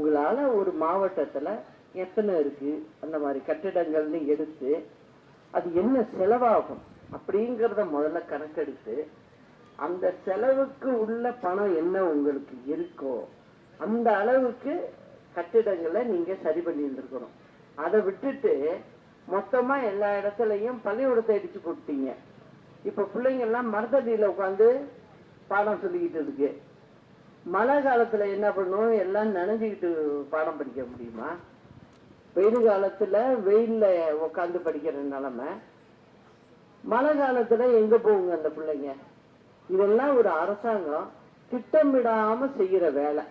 உங்களால் ஒரு மாவட்டத்தில் எத்தனை இருக்குது அந்த மாதிரி கட்டிடங்கள்னு எடுத்து அது என்ன செலவாகும்? அப்படிங்கிறத முதல்ல கணக்கெடுத்து அந்த செலவுக்கு உள்ள பணம் என்ன உங்களுக்கு இருக்கோ அந்த அளவுக்கு கட்டிடங்களை நீங்கள் சரி பண்ணி இருந்திருக்கணும். அதை விட்டுட்டு மொத்தமாக எல்லா இடத்துலையும் பள்ளிக்கூடத்தை அடித்து போட்டீங்க இப்போ பிள்ளைங்கள்லாம் எல்லாம் உட்காந்து பாடம் சொல்லிக்கிட்டு இருக்கு. மழை காலத்துல என்ன பண்ணுவோம்? எல்லாம் நனைஞ்சுக்கிட்டு பாடம் படிக்க முடியுமா? வெயில் காலத்துல வெயில்ல உட்காந்து படிக்கிற நிலைமை. மழை காலத்துல எங்க போகுங்க அந்த பிள்ளைங்க? இதெல்லாம் ஒரு அரசாங்கம் திட்டமிடாம செய்யற வேலை.